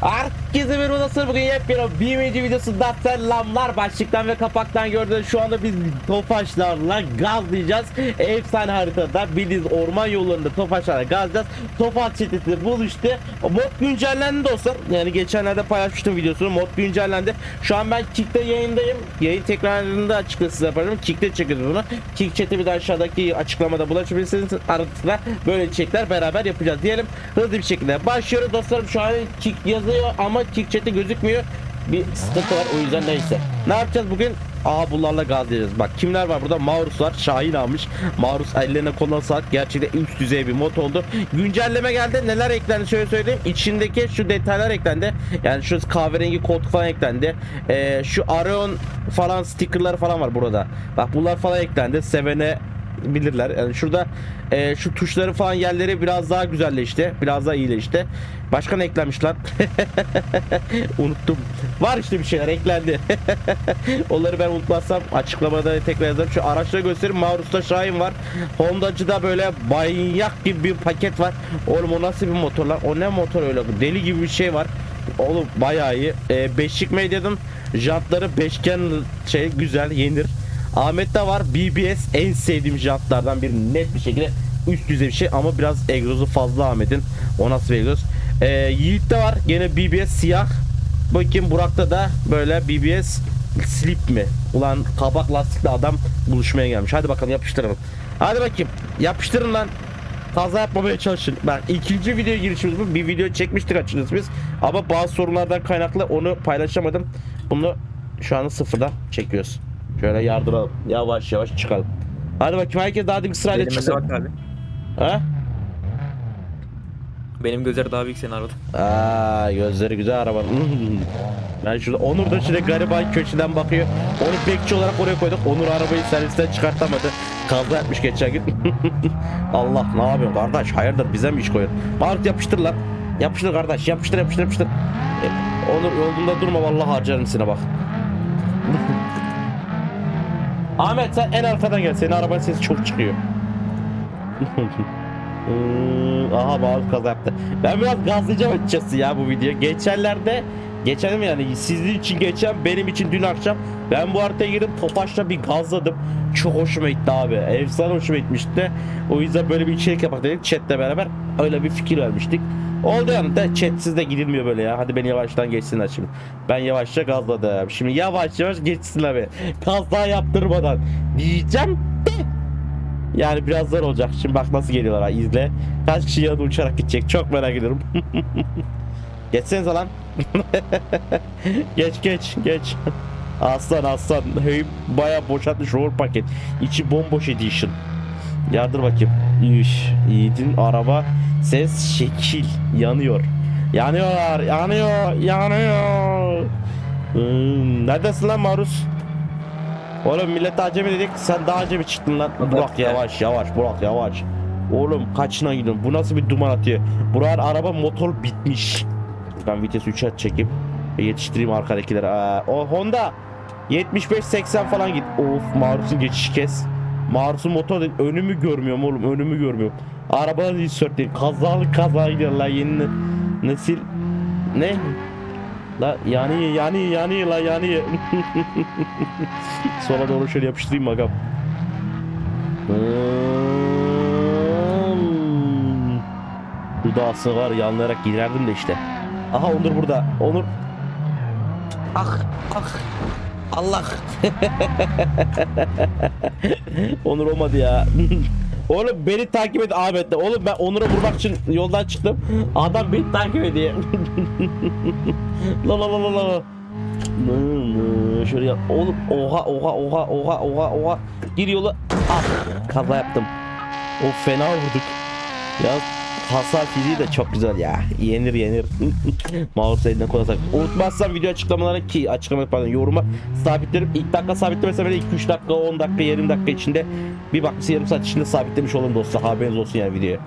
Ha? Herkese merhaba nasıl bugün yepyeni birinci videosunda selamlar başlıktan ve kapaktan gördüğünüz şu anda biz Tofaşlarla gazlayacağız. Efsane haritada bildiğiniz orman yollarında Tofaşlarla gazlayacağız. Tofaş çetesi buluştu. Mod güncellendi dostlar. Yani geçenlerde paylaşmıştım videosunu. Mod güncellendi. Şu an ben Kick'te yayındayım. Yayın tekrarında açıkla size yaparım. Kick'te çekiyoruz bunu. Kick chat'i bir de aşağıdaki açıklamada bulaşabilirsiniz arasında böyle içerikler beraber yapacağız diyelim. Hızlı bir şekilde başlıyoruz dostlarım. Şu an Kick yazıyor ama Kick chat'i gözükmüyor bir sıkıntı var o yüzden neyse ne yapacağız bugün Aa bunlarla gazlayacağız. Bak kimler var burada? Maurus var. Şahin almış. Maurus ellerine koluna sağlık. Gerçekten üst düzey bir mod oldu. Güncelleme geldi. Neler eklendi şöyle söyleyeyim. İçindeki şu detaylar eklendi. Yani şu kahverengi koltuk falan eklendi. Ee, şu Areon falan stickerları falan var burada. Bak bunlar falan eklendi. Sevene bilirler. Yani şurada e, şu tuşları falan yerleri biraz daha güzelleşti. Biraz daha iyileşti. Başka ne eklenmiş lan? Unuttum. Var işte bir şeyler eklendi. Onları ben unutmazsam açıklamada tekrar yazarım. Şu araçları göstereyim. Maurus'ta Şahin var. Honda'cıda böyle manyak gibi bir paket var. Oğlum o nasıl bir motor lan? O ne motor öyle? Deli gibi bir şey var. Oğlum bayağı iyi. E, beşlik medyanın jantları beşgen şey güzel yenir. Ahmet'te var BBS en sevdiğim jantlardan bir net bir şekilde üst düzey bir şey ama biraz egzozu fazla Ahmet'in. O nasıl bir egzoz? Ee, Yiğit'te var gene BBS siyah. Bakayım Burak'ta da böyle BBS slip mi? Ulan kabak lastikli adam buluşmaya gelmiş. Hadi bakalım yapıştıralım. Hadi bakayım yapıştırın lan. Kaza yapmamaya çalışın. Ben ikinci videoya girişimiz bu. Bir video çekmiştik açıkçası biz. Ama bazı sorunlardan kaynaklı onu paylaşamadım. Bunu şu anda sıfırdan çekiyoruz. Şöyle yardıralım. Yavaş yavaş çıkalım. Hadi bakayım herkes daha dik sırayla Benim çıksın. bak abi. Ha? Benim gözleri daha büyük seni aradı. Aa gözleri güzel. Hmm. Ben şurada Onur da şimdi gariban köşeden bakıyor. Onu bekçi olarak oraya koyduk. Onur arabayı servisten çıkartamadı. Kaza yapmış geçen gün. Allah ne yapıyorsun kardeş? Hayırdır bize mi iş koyuyorsun? Bağırt yapıştır lan. Yapıştır kardeş. Yapıştır yapıştır yapıştır. E, Onur yolunda durma vallahi harcarım seni bak. Ahmet sen en arkadan gel. Senin arabanın sesi çok çıkıyor. Aha bağlı kaza yaptı. Ben biraz gazlayacağım açıkçası ya bu video. Geçenlerde geçen mi yani sizin için geçen benim için dün akşam ben bu haritaya girdim Topaş'la bir gazladım. Çok hoşuma gitti abi. Efsane hoşuma gitmişti. O yüzden böyle bir içerik yapak dedik chatle beraber. Öyle bir fikir vermiştik. Oldu yani de chatsiz de gidilmiyor böyle ya. Hadi beni yavaştan geçsinler şimdi. Ben yavaşça gazladım. Şimdi yavaş yavaş geçsinler beni. Kaza yaptırmadan. Diyeceğim de yani biraz zor olacak. Şimdi bak nasıl geliyorlar ha izle. Kaç kişi yanında uçarak gidecek çok merak ediyorum. Geçsenize lan. geç geç geç. Aslan aslan. Hey, baya boşaltmış roll paket. İçi bomboş edition. Yardır bakayım. İş. Yiğit'in araba ses şekil yanıyor. Yanıyorlar yanıyor yanıyor. Hmm, neredesin lan Maruz? Oğlum millet acemi dedik sen daha acemi çıktın lan. Burak yavaş yavaş Burak yavaş. Oğlum kaçına gidiyorsun? Bu nasıl bir duman atıyor? Burak araba motor bitmiş. Ben vites 3'e çekip yetiştireyim arkadakileri. Aa, o Honda 75-80 falan git. Of Marus'un geçiş kes. Marus'un motor değil, önümü görmüyorum oğlum önümü görmüyorum. Arabalar hiç sört değil. Kazalı kaza gidiyor la yeni ne- nesil. Ne? La yani yani yani la yani. Sola doğru şöyle yapıştırayım bakalım. Hmm. Burada aslında var yanlayarak giderdim de işte. Aha Onur burada. Onur. Ah ah. Allah. Onur olmadı ya. Oğlum beni takip et Ahmet'le. Oğlum ben Onur'a vurmak için yoldan çıktım. Adam beni takip ediyor. la la la la la. Şöyle yap. Oğlum oha oha oha oha oha oha. Gir yola. Ah kaza yaptım. O fena vurduk. Ya hasar fiziği de çok güzel ya. Yenir yenir. Mouse eline koyarsak. Unutmazsan video açıklamalarına ki açıklama pardon yoruma sabitlerim. İlk dakika sabitlemese bile 2-3 dakika 10 dakika 20 dakika içinde bir bakmışsın yarım saat içinde sabitlemiş olun dostlar. Haberiniz olsun yani videoya.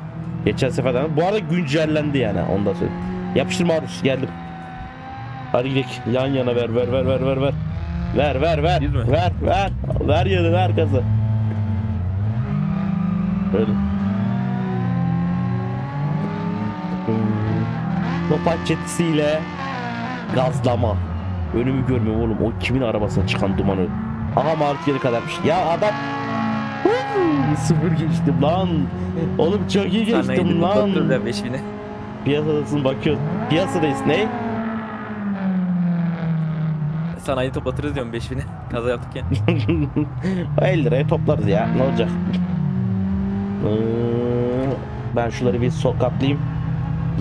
Geçen seferden. Bu arada güncellendi yani onu da söyleyeyim. Yapıştır Marus geldim. Hadi gidelim. Yan yana ver ver ver ver ver ver. Ver ver ver. Ver ver. Ver yanı ver gazı. Böyle. Topaç çetesiyle gazlama. Önümü görmüyorum oğlum. O kimin arabasına çıkan dumanı. Aha Marut geri kadarmış. Ya adam sıfır geçtim lan. Oğlum çok iyi Sana geçtim lan. lan. 5000'e. Piyasadasın bakıyor. Piyasadayız ne? Sanayi toplatırız diyorum 5000'e. Kaza yaptık ya. o 50 liraya toplarız ya. Ne olacak? Ee, Ben şunları bir sokaklayayım.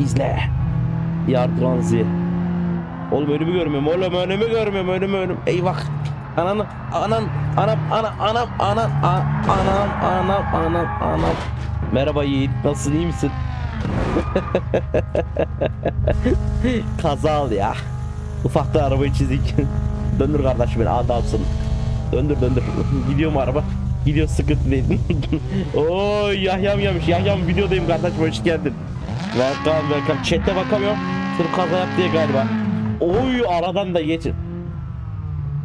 İzle. Yardranzi. Oğlum önümü görmüyorum. Oğlum önümü görmüyorum. Önümü önüm. Eyvah. Ananı, anan, anam, ana, anam, anam, a- anam, anam, anam, anam. Merhaba Yiğit. Nasılsın? iyi misin? Kazal ya. Ufakta arabayı çizik. Döndür kardeşim beni adamsın. Döndür döndür. Gidiyor mu araba? Gidiyor sıkıntı değil. Oy Yahyam gelmiş. Yahyam videodayım kardeşim hoş geldin. Welcome welcome. Chat'te bakamıyorum. Sırf kaza yap diye galiba. Oy aradan da geçin.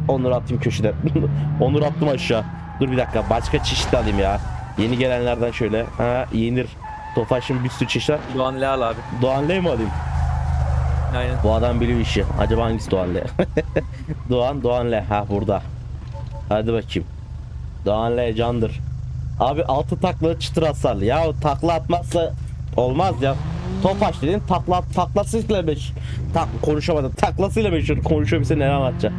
Onur attım köşeden. Onur attım aşağı. Dur bir dakika başka çeşit alayım ya. Yeni gelenlerden şöyle. Ha yenir. Tofaş'ın bir sürü çeşit var. Doğan Leal abi. Doğan Ley mi alayım? Aynen. Bu adam biliyor işi. Acaba hangisi Doğan Le? Doğan Doğan Le. Ha burada. Hadi bakayım. Doğan Le candır. Abi altı takla çıtır hasarlı. Ya takla atmazsa olmaz ya. Topaş dedin takla taklasıyla meşhur. Tak konuşamadım. Taklasıyla meşhur. Konuşuyor bize neler anlatacak.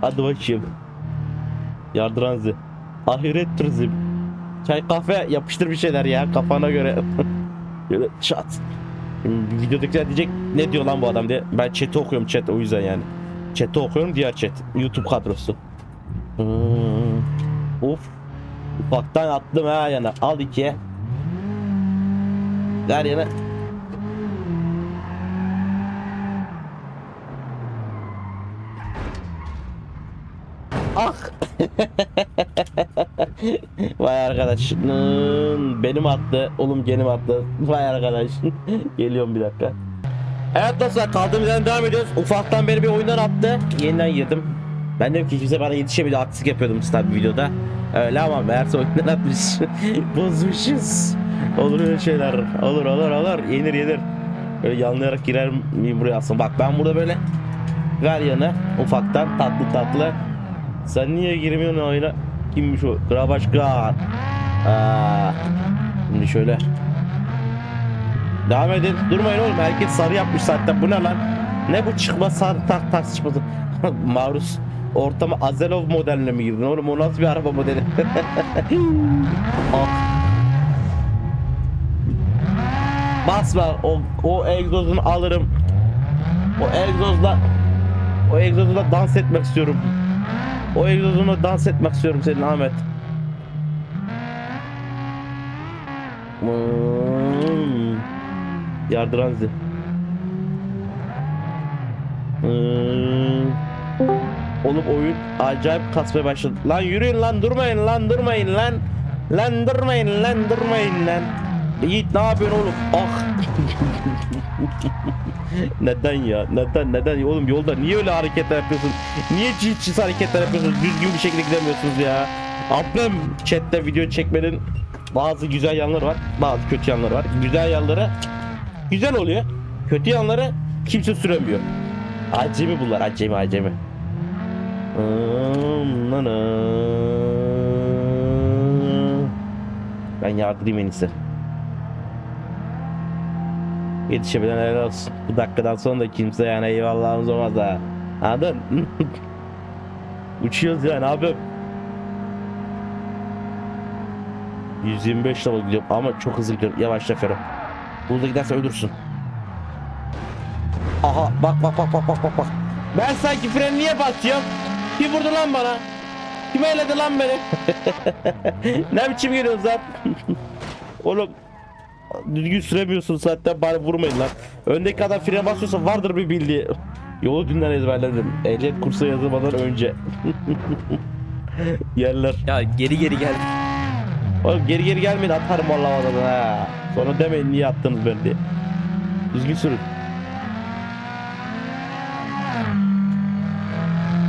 Hadi bakayım. Yardıranzi. Ahiret turizm. Çay kahve yapıştır bir şeyler ya kafana göre. Böyle çat. Şimdi videodakiler diyecek ne diyor lan bu adam diye. Ben chat'i okuyorum chat o yüzden yani. Chat'i okuyorum diğer chat. YouTube kadrosu. Hmm. Of. Ufaktan attım ha yana. Al ikiye. Ver yana. Ah. Vay arkadaş. Hmm, Benim attı. Oğlum genim attı. Vay arkadaş. Geliyorum bir dakika. Evet dostlar kaldığımız yerden devam ediyoruz. Ufaktan beri bir oyundan attı. Yeniden girdim. Ben dedim ki kimse bana yetişemedi. Aksik yapıyordum tabi videoda. Öyle ama meğerse oyundan atmış. Bozmuşuz. Olur öyle şeyler. Olur olur olur. Yenir yenir. Böyle yanlayarak girer miyim buraya aslında. Bak ben burada böyle ver yanı ufaktan tatlı tatlı. Sen niye girmiyorsun oyuna? Kimmiş o? Kral Başkan. Aa, şimdi şöyle. Devam edin. Durmayın oğlum. Herkes sarı yapmış zaten. Bu ne lan? Ne bu çıkma sarı tak tak çıkması. Maruz ortama Azelov modeline mi girdin oğlum? O nasıl bir araba modeli? ah. Basma. O, o egzozunu alırım. O egzozla o egzozla dans etmek istiyorum. O egzozuna dans etmek istiyorum senin Ahmet. Hmm. Yardıranzi. Hmm. Oğlum oyun acayip kasmaya başladı. Lan yürüyün lan durmayın lan durmayın lan. Lan durmayın lan durmayın lan. Yiğit ne yapıyorsun oğlum? Ah. neden ya? Neden neden? Oğlum yolda niye öyle hareketler yapıyorsun? Niye çiz çiz hareketler yapıyorsunuz? Düzgün bir şekilde gidemiyorsunuz ya. Ablam chatte video çekmenin bazı güzel yanları var. Bazı kötü yanları var. Güzel yanları güzel oluyor. Kötü yanları kimse süremiyor. Acemi bunlar acemi acemi. Ben yardırayım en iyisi. Yetişebilen helal olsun. Bu dakikadan sonra da kimse yani eyvallahımız olmaz ha. Anladın? Uçuyoruz yani abi. 125 level gidiyorum ama çok hızlı gidiyorum. Yavaş Ferro. Burada giderse ölürsün. Aha bak bak bak bak bak bak bak. Ben sanki freni niye basıyorum? Kim vurdu lan bana? Kim eyledi lan beni? ne biçim geliyorsun lan? Oğlum düzgün süremiyorsun zaten bari vurmayın lan. Öndeki adam frene basıyorsa vardır bir bildiği. Yolu dünden ezberledim. Ehliyet kursa yazılmadan önce. Yerler. Ya geri geri geldi. Oğlum geri geri gelmeyin atarım vallahi havadan ha. Sonra demeyin niye attınız beni diye. Düzgün sürün.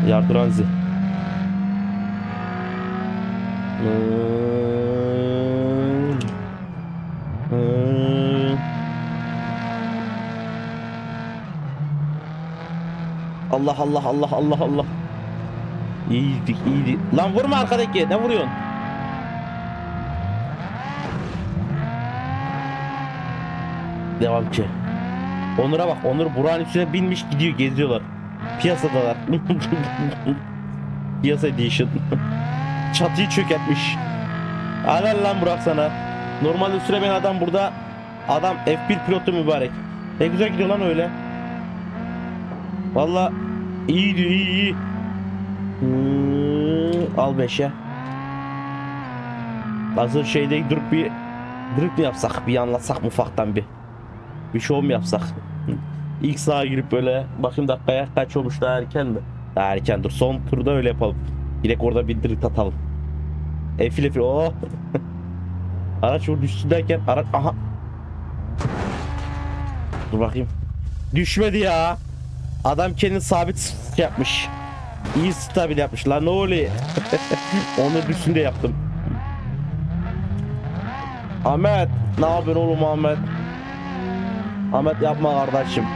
Yardıranzi. Allah Allah Allah Allah Allah. İyiydik iyiydik. Lan vurma arkadaki. Ne vuruyorsun? Devam ki. Onur'a bak. Onur Burak'ın üstüne binmiş gidiyor geziyorlar. Piyasadalar. Piyasa edition. Çatıyı çökertmiş. Helal lan Burak sana. Normalde süremeyen adam burada. Adam F1 pilotu mübarek. Ne güzel gidiyor lan öyle. Valla iyi diyor iyi iyi. Hmm, al 5'e. Hazır şeyde durup bir durup mu yapsak bir anlatsak mı ufaktan bir. Bir show mu yapsak? İlk sağa girip böyle bakayım dakikaya kaç olmuş daha erken mi? Daha erken dur son turda öyle yapalım. Direkt orada bir drift atalım. Efil efil oh. Araç vurdu üstündeyken araç aha. Dur bakayım. Düşmedi ya. Adam kendini sabit yapmış. İyi stabil yapmış lan ne oluyor? Onu üstünde yaptım. Ahmet ne yapıyorsun oğlum Ahmet? Ahmet yapma kardeşim.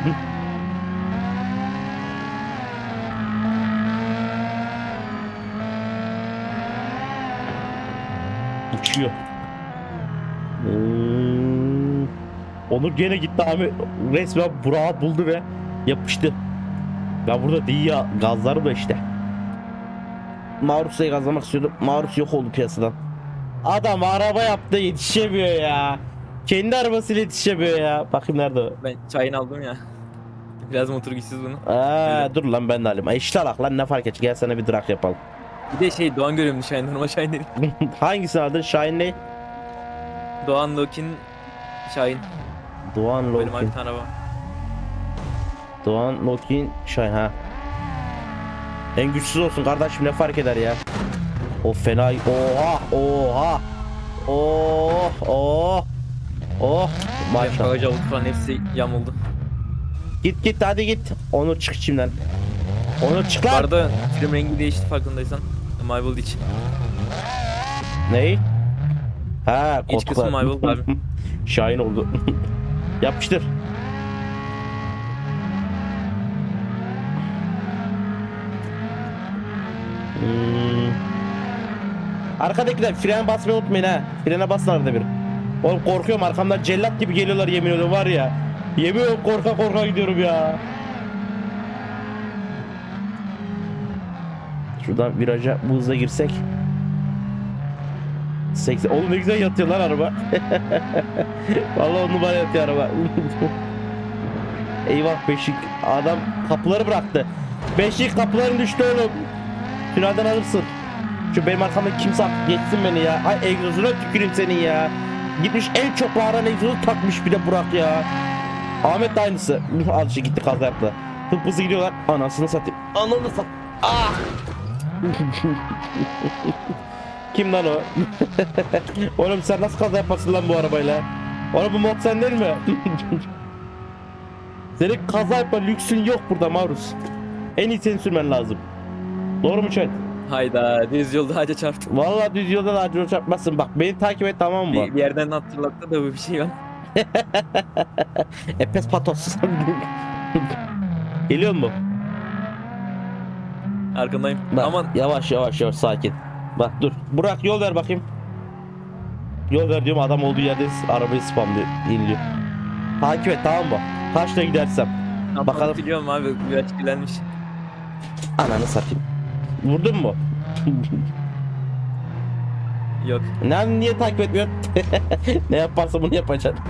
Uçuyor. Hmm. Onur gene gitti Ahmet resmen Burak'ı buldu ve yapıştı. Ben burada değil ya gazlarım da işte. Marus'u gazlamak istiyordum. Marus yok oldu piyasadan. Adam araba yaptı yetişemiyor ya. Kendi arabasıyla yetişemiyor ya. Bakayım nerede o. Ben çayını aldım ya. Biraz motor güçsüz bunu. Aa, Öyle. dur lan ben de alayım. Ay işte alak lan ne fark et. Gel sana bir drag yapalım. Bir de şey Doğan görüyorum Şahin normal Şahin değil. Hangisini aldın? Shine ne? Doğan Lokin Şahin. Doğan Benim Lokin. bir tane araba. Doğan Lokin Shine ha. En güçsüz olsun kardeşim ne fark eder ya. O fena. Oha oha. Oh oh. Oh. Maşallah. Bagaj altı falan hepsi yamuldu. Git git hadi git. Onur çık içimden. Onur çık Bu lan. arada film rengi değişti farkındaysan. Mavi olduğu için. Ney? Ha İç kısmı koltuklar. mavi oldu abi. Şahin oldu. Yapıştır. Hmm. Arkadakiler fren basmayı unutmayın ha. Frene basın arada bir. Oğlum korkuyorum arkamdan cellat gibi geliyorlar yemin ediyorum var ya. Yemin ediyorum korka korka gidiyorum ya. Şuradan viraja bu hızla girsek. 80. Oğlum ne güzel yatıyor lan araba. Vallahi on numara yatıyor araba. Eyvah beşik. Adam kapıları bıraktı. Beşik kapıların düştü oğlum. Tünelden alırsın. Şu benim arkamda kimse geçsin beni ya. Ay egzozuna tüküreyim senin ya. Gitmiş en çok bağıran egzozu takmış bir de Burak ya. Ahmet de aynısı. Al işte gitti kaza yaptı. Hıp hızlı gidiyorlar. Anasını satayım. Ananı sat. Ah! Kim lan o? Oğlum sen nasıl kaza yaparsın lan bu arabayla? Oğlum bu mod sen değil mi? Senin kaza yapma lüksün yok burada Maruz. En iyi senin sürmen lazım. Doğru mu Çet? Hayda düz yolda ağaca çarptım. Vallahi düz yolda da acil çarpmazsın. Bak beni takip et tamam mı? Bir, bir yerden hatırlattı da bu bir şey var. Epes patos. Geliyor mu? Arkandayım. Bak, Aman yavaş yavaş yavaş sakin. Bak dur. Burak yol ver bakayım. Yol ver diyorum adam olduğu yerde arabayı spamlıyor, inliyor. Takip et tamam mı? Kaçta gidersem. Bakalım. Bakalım. Biliyorum abi biraz kirlenmiş. Ananı satayım. Vurdun mu? Yok. Ne, niye takip etmiyorsun? ne yaparsa bunu yapacaksın.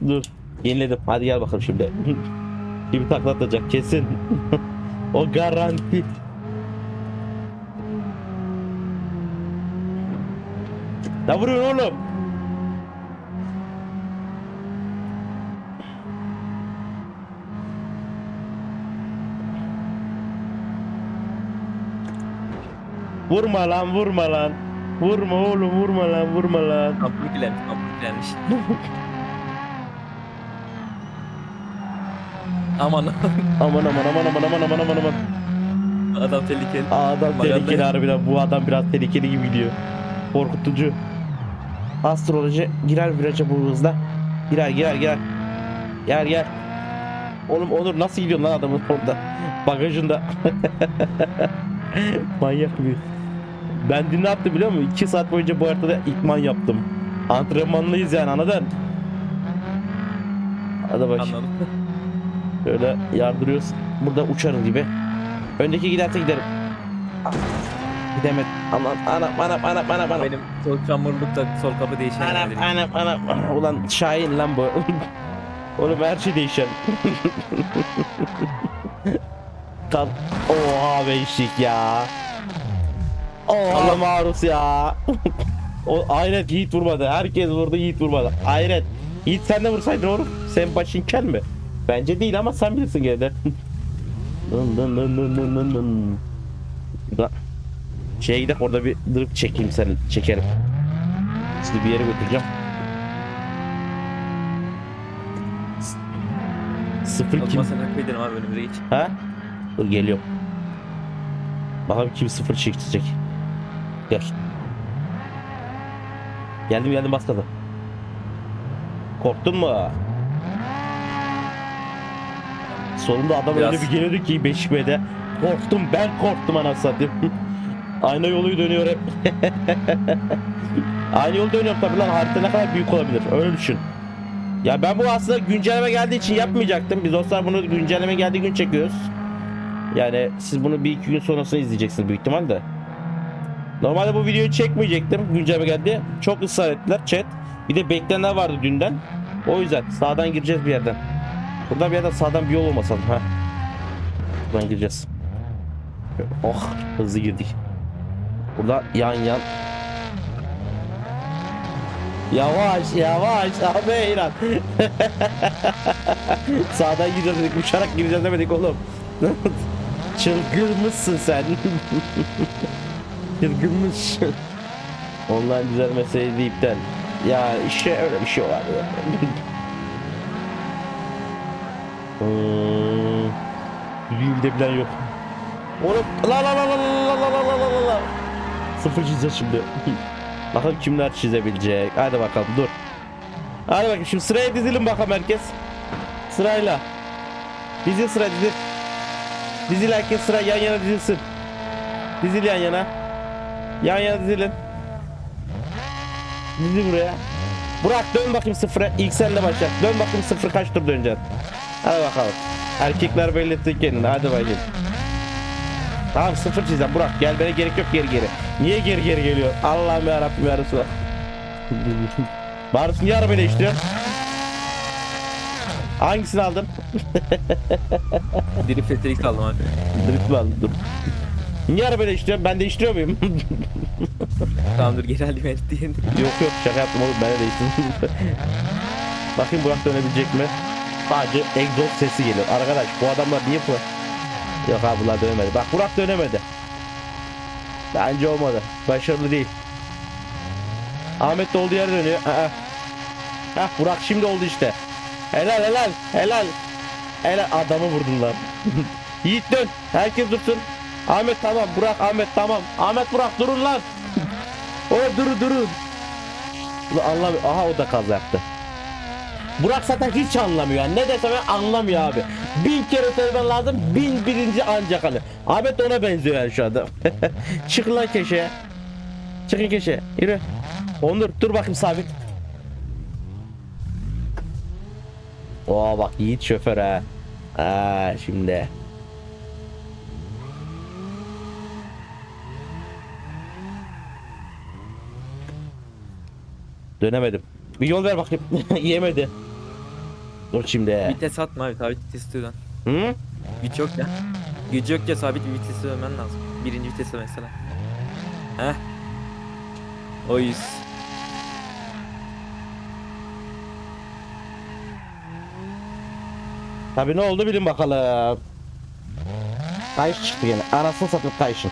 dur. Yeniledim. Hadi gel bakalım şimdi. Kimi taklatacak kesin. o garanti. Ne vuruyorsun oğlum? Vurma lan vurma lan. Vurma oğlum vurma lan vurma lan. Kampını kirlenmiş. Kampını kirlenmiş. Aman Aman aman aman aman aman aman aman aman. adam tehlikeli. Adam Maganda. tehlikeli harbiden. Bu adam biraz tehlikeli gibi gidiyor. Korkutucu. Astroloji girer viraja bu hızla. Girer girer girer. Gel gel. Oğlum Onur nasıl gidiyorsun lan adamın orada? Bagajında. Manyak bir. Ben dün ne yaptım biliyor musun? 2 saat boyunca bu haritada ikman yaptım. Antrenmanlıyız yani anladın? Hadi bak. Anladım. Böyle yardırıyoruz. Burada uçarız gibi. Öndeki giderse giderim. Ah, Gidemedim. Aman anam anam anam anam anam. Benim sol çamurlukta sol kapı değişen Anam dedim. anam anam. Ulan Şahin lan bu. Oğlum her şey değişen. Kal. Oha beşik ya. Oha maruz ya. o ayret Yiğit vurmadı. Herkes vurdu Yiğit vurmadı. Ayret. Yiğit sen de vursaydın oğlum. Sen başın kel mi? Bence değil ama sen bilirsin gene de. Şeye gidelim orada bir dırıp çekeyim seni çekerim. Sizi bir yere götüreceğim. Sıfır kim? sen takip edelim abi önümüze geç. Ha? Dur geliyorum. Bakalım kim sıfır çekecek. Gel. Geldim geldim bas gaza. Korktun mu? Sonunda adam Biraz. öyle bir geliyordu ki Beşikme'de. Korktum ben korktum anasını satayım. Aynı yolu dönüyor hep. Aynı yolu dönüyorum tabii lan harita ne kadar büyük olabilir öyle düşün. Ya ben bu aslında güncelleme geldiği için yapmayacaktım. Biz dostlar bunu güncelleme geldiği gün çekiyoruz. Yani siz bunu bir iki gün sonrasını izleyeceksiniz büyük ihtimalle. Normalde bu videoyu çekmeyecektim güncelleme geldi. Çok ısrar ettiler chat. Bir de beklenenler vardı dünden. O yüzden sağdan gireceğiz bir yerden. Burada bir yerden sağdan bir yol olmasa ha. Buradan gireceğiz. Oh hızlı girdik. Burada yan yan. Yavaş yavaş abi İran. Sağdan gireceğiz dedik uçarak gireceğiz demedik oğlum. Çılgınmışsın sen. Çılgınmış. Online düzelmeseydi iptal. Ya işte öyle bir şey var ya. hmm. Gidebilen yok. La la la la la la la la la la la. Sıfır çizeceğiz şimdi. bakalım kimler çizebilecek. Hadi bakalım dur. Hadi bakayım şimdi sıraya dizilin bakalım herkes. Sırayla. Dizil sıra dizil. Dizil herkes sıra yan yana dizilsin. Dizil yan yana. Yan yana dizilin. Dizil buraya. Burak dön bakayım sıfıra. İlk senle başla. Dön bakayım sıfır kaç tur döneceksin. Hadi bakalım. Erkekler belli etsin kendini. Hadi bakayım. Tamam sıfır çizeceğim Burak. Gel bana gerek yok geri geri. Niye geri geri geliyor? Allah'ım yarabbim ya Resulallah. Barış niye arabayı değiştiriyorsun? Hangisini aldın? Drift etrik aldım abi. Drift mi aldın? Dur. Niye arabayı değiştiriyorsun? Ben değiştiriyor muyum? Tamam dur geri alayım el diye. yok yok şaka yaptım oğlum ben de değiştirdim. Bakayım Burak dönebilecek mi? Sadece egzoz sesi geliyor. Arkadaş bu adamlar niye bu? Yok abi bunlar dönemedi. Bak Burak dönemedi. Bence olmadı. Başarılı değil. Ahmet de olduğu yere dönüyor. Aa. Hah Burak şimdi oldu işte. Helal helal helal. Helal adamı vurdun lan. Yiğit dön. Herkes dursun. Ahmet tamam. Burak Ahmet tamam. Ahmet Burak durun lan. o durun durun. Anlamıyor. Aha o da kaza yaptı. Burak zaten hiç anlamıyor. Yani ne desem anlamıyor abi. Bin kere söylemen lazım. Bin birinci ancak hani. Ahmet ona benziyor yani şu anda. Çık lan köşeye. Çıkın köşeye. Yürü. Onur dur bakayım sabit. Oo bak Yiğit şoför ha. Ha şimdi. Dönemedim. Bir yol ver bakayım. Yemedi. Dur şimdi. Vites atma abi sabit vites dön. Hı? Güç yok ya. Güç yok ya sabit bir vitese dönmen lazım. Birinci vitese mesela. Heh. O yüz. Tabii ne oldu bilin bakalım. Kayış çıktı gene. Anasını satayım kayışın.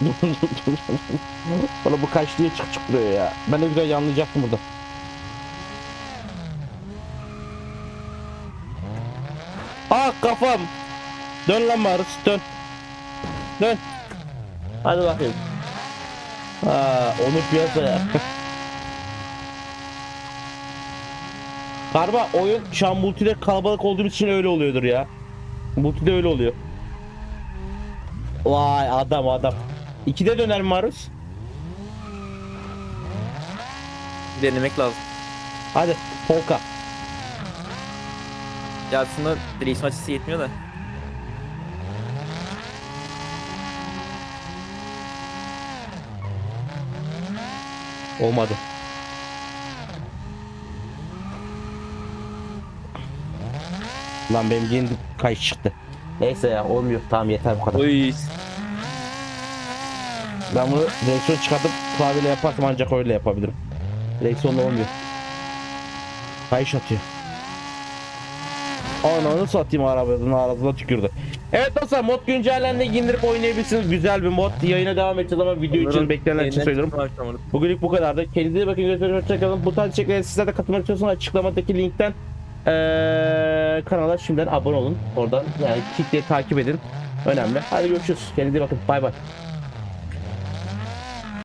Bana bu kayış diye çık çıkıyor ya. Ben de güzel yanlayacaktım burada. Ah kafam. Dön lan Marus dön. Dön. Hadi bakayım. Ha, onu piyasaya. Karma oyun şu an multide kalabalık olduğumuz için öyle oluyordur ya. Multi'de öyle oluyor. Vay adam adam. İkide döner mi Maruz? Denemek lazım. Hadi polka. Ya aslında direksiyon açısı yetmiyor da. Olmadı. Lan benim yeni kayış çıktı. Neyse ya olmuyor. Tamam yeter bu kadar. Oy. Ben bunu direksiyon çıkartıp klavyeyle yaparsam ancak öyle yapabilirim. Direksiyonla olmuyor. Kayış atıyor. Ananı satayım arabanın arasına tükürdü. Evet dostlar mod güncellendi indirip oynayabilirsiniz. Güzel bir mod. Yayına devam edeceğiz ama video için beklenenler için söylüyorum. Bugünlük bu kadardı. Kendinize bakın. Görüşürüz. Hoşçakalın. Bu tarz içeriklere sizler de katılmak istiyorsanız açıklamadaki linkten eee kanala şimdiden abone olun. Oradan yani kitle takip edin. Önemli. Hadi görüşürüz. Kendinize bakın. Bay bay.